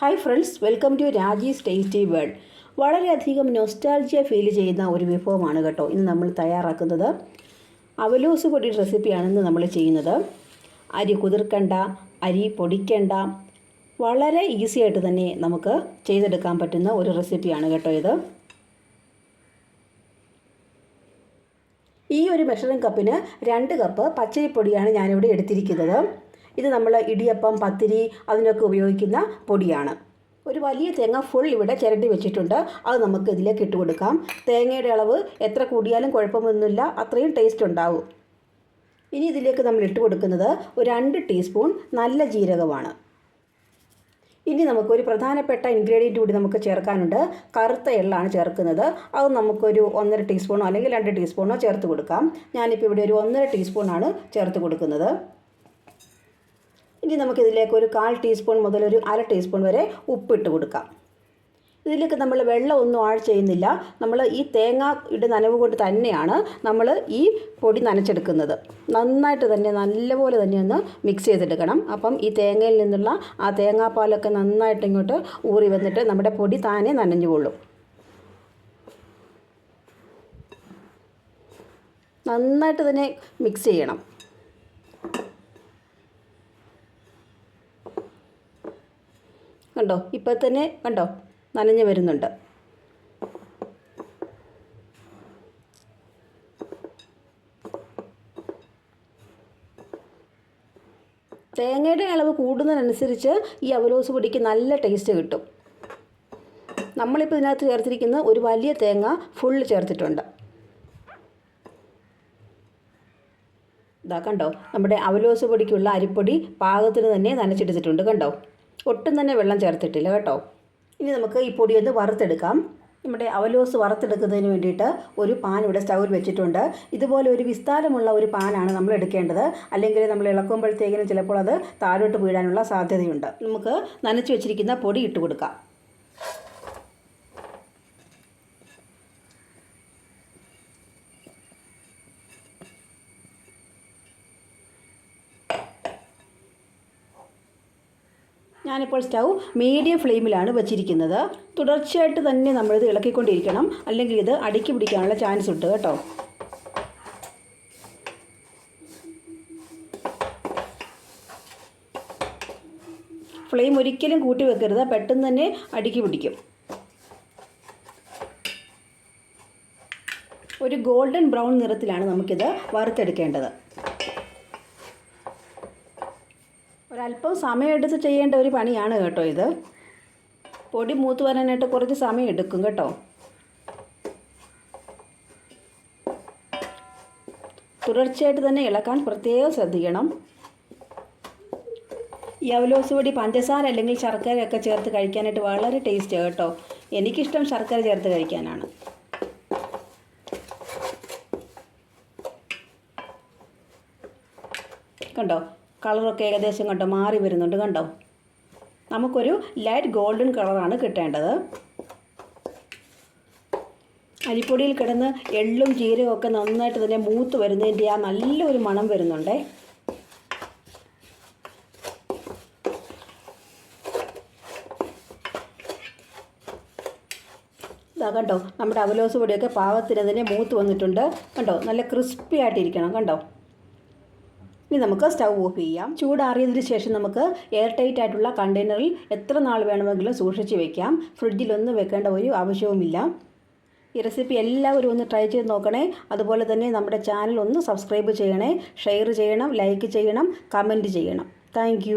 Hi friends welcome to Raji's tasty world വളരെയധികം nostalgia feel ചെയ്യുന്ന ഒരു വിഭവമാണ് കേട്ടോ. ഇന്ന് നമ്മൾ തയ്യാറാക്കുന്നത് അവലോസ് പൊടി റെസിപ്പിയാണ് ഇന്ന് നമ്മൾ ചെയ്യുന്നത്. അരി കുതിർക്കണ്ട അരി പൊടിക്കണ്ട വളരെ ഈസി ആയിട്ട് തന്നെ നമുക്ക് ചെയ്തെടുക്കാൻ പറ്റുന്ന ഒരു റെസിപ്പിയാണ് കേട്ടോ ഇത്. ഈ ഒരു മെഷറിംഗ് കപ്പിന് രണ്ട് കപ്പ് പച്ചരിപ്പൊടിയാണ് ഞാനിവിടെ എടുത്തിരിക്കുന്നത്. ഇത് നമ്മൾ ഇടിയപ്പം പത്തിരി അതിനൊക്കെ ഉപയോഗിക്കുന്ന പൊടിയാണ്. ഒരു വലിയ തേങ്ങ ഫുൾ ഇവിടെ ചിരട്ടി വെച്ചിട്ടുണ്ട്. അത് നമുക്ക് ഇതിലേക്ക് ഇട്ട് കൊടുക്കാം. തേങ്ങയുടെ അളവ് എത്ര കൂടിയാലും കുഴപ്പമൊന്നുമില്ല. അത്രയും ടേസ്റ്റ് ഉണ്ടാവും. ഇനി ഇതിലേക്ക് നമ്മൾ ഇട്ട് കൊടുക്കുന്നത് ഒരു രണ്ട് ടീസ്പൂൺ നല്ല ജീരകമാണ്. ഇനി നമുക്കൊരു പ്രധാനപ്പെട്ട ഇൻഗ്രീഡിയന്റ് കൂടി നമുക്ക് ചേർക്കാനുണ്ട്. കറുത്ത എള്ളാണ് ചേർക്കുന്നത്. അത് നമുക്കൊരു ഒന്നര ടീസ്പൂണോ അല്ലെങ്കിൽ രണ്ട് ടീസ്പൂണോ ചേർത്ത് കൊടുക്കാം. ഞാനിപ്പോൾ ഇവിടെ ഒരു ഒന്നര ടീസ്പൂണാണ് ചേർത്ത് കൊടുക്കുന്നത്. ഇനി നമുക്കിതിലേക്ക് ഒരു കാൽ ടീസ്പൂൺ മുതൽ ഒരു അര ടീസ്പൂൺ വരെ ഉപ്പിട്ട് കൊടുക്കാം. ഇതിലേക്ക് നമ്മൾ വെള്ളം ഒന്നും ആഡ് ചെയ്യുന്നില്ല. നമ്മൾ ഈ തേങ്ങ ഇട്ട് നനവ് കൊണ്ട് തന്നെയാണ് നമ്മൾ ഈ പൊടി നനച്ചെടുക്കുന്നത്. നന്നായിട്ട് തന്നെ നല്ലപോലെ തന്നെ ഒന്ന് മിക്സ് ചെയ്തെടുക്കണം. അപ്പം ഈ തേങ്ങയിൽ നിന്നുള്ള ആ തേങ്ങാപ്പാലൊക്കെ നന്നായിട്ട് ഇങ്ങോട്ട് ഊറി വന്നിട്ട് നമ്മുടെ പൊടി താനെ നനഞ്ഞു കൊള്ളും. നന്നായിട്ട് തന്നെ മിക്സ് ചെയ്യണം. കണ്ടോ? ഇപ്പം തന്നെ കണ്ടോ? നനഞ്ഞു വരുന്നുണ്ട്. തേങ്ങയുടെ അളവ് കൂടുന്നതിനനുസരിച്ച് ഈ അവലോസ് പൊടിക്ക് നല്ല ടേസ്റ്റ് കിട്ടും. നമ്മളിപ്പോൾ ഇതിനകത്ത് ചേർത്തിരിക്കുന്ന ഒരു വലിയ തേങ്ങ ഫുള്ള് ചേർത്തിട്ടുണ്ട്. ഇതാ കണ്ടോ? നമ്മുടെ അവലോസ് പൊടിക്കുള്ള അരിപ്പൊടി പാകത്തിന് തന്നെ നനച്ചെടുത്തിട്ടുണ്ട് കണ്ടോ? ഒട്ടും തന്നെ വെള്ളം ചേർത്തിട്ടില്ല കേട്ടോ. ഇനി നമുക്ക് ഈ പൊടി ഒന്ന് വറുത്തെടുക്കാം. നമ്മുടെ അവലോസ് വറുത്തെടുക്കുന്നതിന് വേണ്ടിയിട്ട് ഒരു പാൻ ഇവിടെ സ്റ്റൗവിൽ വെച്ചിട്ടുണ്ട്. ഇതുപോലെ ഒരു വിസ്താരമുള്ള ഒരു പാനാണ് നമ്മൾ എടുക്കേണ്ടത്. അല്ലെങ്കിൽ നമ്മൾ ഇളക്കുമ്പോഴത്തേക്കിനും ചിലപ്പോൾ അത് താഴോട്ട് വീഴാനുള്ള സാധ്യതയുണ്ട്. നമുക്ക് നനച്ച് വെച്ചിരിക്കുന്ന പൊടി ഇട്ട് കൊടുക്കാം. ഞാനിപ്പോൾ സ്റ്റൗ മീഡിയം ഫ്ലെയിമിലാണ് വെച്ചിരിക്കുന്നത്. തുടർച്ചയായിട്ട് തന്നെ നമ്മളിത് ഇളക്കിക്കൊണ്ടിരിക്കണം. അല്ലെങ്കിൽ ഇത് അടുക്കി പിടിക്കാനുള്ള ചാൻസ് ഉണ്ട് കേട്ടോ. ഫ്ലെയിം ഒരിക്കലും കൂട്ടി വെക്കരുത്. പെട്ടെന്ന് തന്നെ അടുക്കി പിടിക്കും. ഒരു ഗോൾഡൻ ബ്രൗൺ നിറത്തിലാണ് നമുക്കിത് വറുത്തെടുക്കേണ്ടത്. ഒരല്പം സമയമെടുത്ത് ചെയ്യേണ്ട ഒരു പണിയാണ് കേട്ടോ ഇത്. പൊടി മൂത്ത് വരാനായിട്ട് കുറച്ച് സമയം എടുക്കും കേട്ടോ. തുടർച്ചയായിട്ട് തന്നെ ഇളക്കാൻ പ്രത്യേകം ശ്രദ്ധിക്കണം. ഈ അവലോസ് പൊടി പഞ്ചസാര അല്ലെങ്കിൽ ശർക്കരയൊക്കെ ചേർത്ത് കഴിക്കാനായിട്ട് വളരെ ടേസ്റ്റ് കേട്ടോ. എനിക്കിഷ്ടം ശർക്കര ചേർത്ത് കഴിക്കാനാണ്. കണ്ടോ? കളറൊക്കെ ഏകദേശം കണ്ടോ? മാറി വരുന്നുണ്ട് കണ്ടോ? നമുക്കൊരു ലൈറ്റ് ഗോൾഡൻ കളറാണ് കിട്ടേണ്ടത്. അരിപ്പൊടിയിൽ കിടന്ന് എള്ളും ജീരകവും ഒക്കെ നന്നായിട്ട് തന്നെ മൂത്ത് വരുന്നതിന്റെ ആ നല്ലൊരു മണം വരുന്നുണ്ടേ. ഇതാ കണ്ടോ? നമ്മുടെ അവലോസ് പൊടിയൊക്കെ പാവത്തിന് തന്നെ മൂത്ത് വന്നിട്ടുണ്ട്. കണ്ടോ? നല്ല ക്രിസ്പി ആയിട്ടിരിക്കണം. കണ്ടോ? ഇനി നമുക്ക് സ്റ്റൗ ഓഫ് ചെയ്യാം. ചൂടാറിയതിന് ശേഷം നമുക്ക് എയർ ടൈറ്റ് ആയിട്ടുള്ള കണ്ടെയ്നറിൽ എത്ര നാൾ വേണമെങ്കിലും സൂക്ഷിച്ച് വെക്കാം. ഫ്രിഡ്ജിലൊന്നും വെക്കേണ്ട ഒരു ആവശ്യവുമില്ല. ഈ റെസിപ്പി എല്ലാവരും ഒന്ന് ട്രൈ ചെയ്ത് നോക്കണേ. അതുപോലെ തന്നെ നമ്മുടെ ചാനൽ ഒന്ന് സബ്സ്ക്രൈബ് ചെയ്യണേ. ഷെയർ ചെയ്യണം ലൈക്ക് ചെയ്യണം കമന്റ് ചെയ്യണം. താങ്ക്